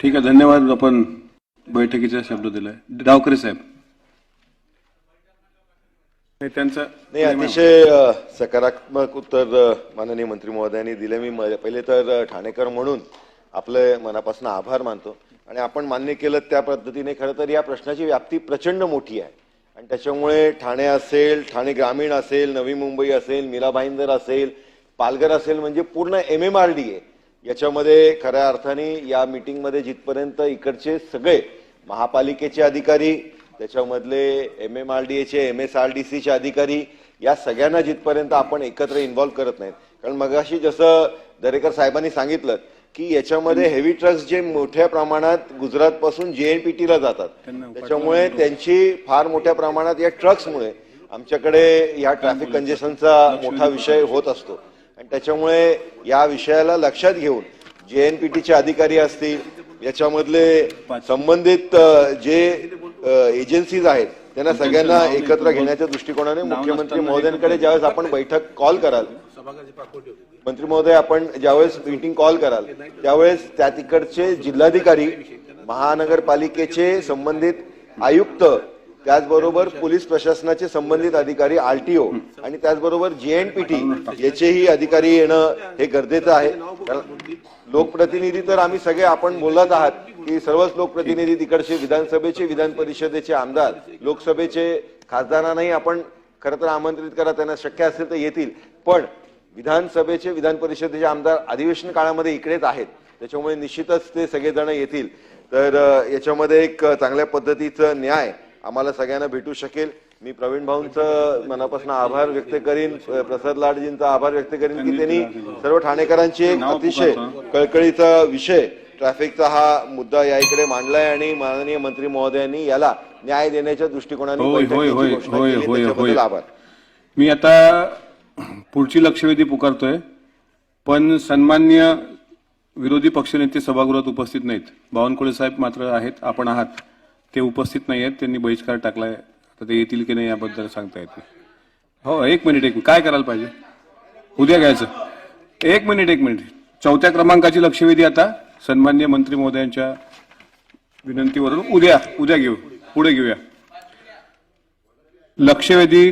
ठीक आहे धन्यवाद. आपण बैठकीचा शब्द दिलाय. डावकरे साहेब. नाही, त्यांचं नाही अतिशय सकारात्मक उत्तर माननीय मंत्री महोदयांनी दिले. मी पहिले तर ठाणेकर म्हणून आपले मनापासून आभार मानतो. आणि आपण मान्य केलं त्या पद्धतीने. खरं तर या प्रश्नाची व्याप्ती प्रचंड मोठी आहे. आणि त्याच्यामुळे ठाणे असेल ठाणे ग्रामीण असेल नवी मुंबई असेल मीरा भाईंदर असेल पालघर असेल म्हणजे पूर्ण एम एम आर डी आहे याच्यामध्ये खऱ्या अर्थाने या मीटिंगमध्ये जिथपर्यंत इकडचे सगळे महापालिकेचे अधिकारी त्याच्यामधले एम एम आर डी एचे एम एस आर डी सीचे अधिकारी या सगळ्यांना जिथपर्यंत आपण एकत्र इन्व्हॉल्व करत नाहीत. कारण मगाशी जसं दरेकर साहेबांनी सांगितलं की याच्यामध्ये हेवी ट्रक्स जे मोठ्या प्रमाणात गुजरात पासून जेएनपीटीला जातात. त्याच्यामुळे त्यांची फार मोठ्या प्रमाणात या ट्रक्समुळे आमच्याकडे या ट्रॅफिक कंजेशनचा मोठा विषय होत असतो. आणि त्याच्यामुळे या विषयाला लक्षात घेऊन जेएनपीटीचे अधिकारी असतील याच्यामधले संबंधित जे एजन्सीज आहेत त्यांना सगळ्यांना एकत्र घेण्याच्या दृष्टिकोनाने मुख्यमंत्री महोदयांकडे ज्यावेळेस आपण बैठक कॉल कराल मंत्री महोदय आपण ज्यावेळेस मीटिंग कॉल कराल त्यावेळेस त्या तिकडचे जिल्हाधिकारी महानगरपालिकेचे संबंधित आयुक्त त्याचबरोबर पोलीस प्रशासनाचे संबंधित अधिकारी आरटीओ आणि त्याचबरोबर जेएनपीटी याचेही अधिकारी येणं हे गरजेचं आहे. लोकप्रतिनिधी तर आम्ही सगळे आपण बोलत आहात की सर्वच लोकप्रतिनिधी तिकडचे विधानसभेचे विधान परिषदेचे आमदार लोकसभेचे खासदारांनाही आपण खरं तर आमंत्रित करा त्यांना शक्य असेल तर येतील. पण विधानसभेचे विधान परिषदेचे आमदार अधिवेशन काळामध्ये इकडेच आहेत. त्याच्यामुळे निश्चितच ते सगळेजण येतील. तर याच्यामध्ये एक चांगल्या पद्धतीचं न्याय आम्हाला सगळ्यांना भेटू शकेल. मी प्रवीण भाऊंचं मनापासून आभार व्यक्त करीन. प्रसाद लाडजींचा आभार व्यक्त करीन की त्यांनी सर्व ठाणेकरांची एक अतिशय कळकळीचा विषय ट्रॅफिकचा हा मुद्दा या इकडे मांडलाय आणि माननीय मंत्री महोदयांनी याला न्याय देण्याच्या दृष्टिकोनाने. आभार. मी आता पुढची लक्षवेधी पुकारतोय. पण सन्मान्य विरोधी पक्षनेते सभागृहात उपस्थित नाहीत. बावनकुळे साहेब मात्र आहेत आपण आहात. ते उपस्थित नाही आहेत त्यांनी बहिष्कार टाकलाय. आता ते येतील की नाही याबद्दल सांगता येत नाही. हो एक मिनिट एक काय करायला पाहिजे? उद्या घ्यायचं. एक मिनिट एक मिनिट. चौथ्या क्रमांकाची लक्षवेधी आता सन्मान्य मंत्री महोदयांच्या विनंतीवरून उद्या उद्या घेऊ पुढे घेऊया. लक्षवेधी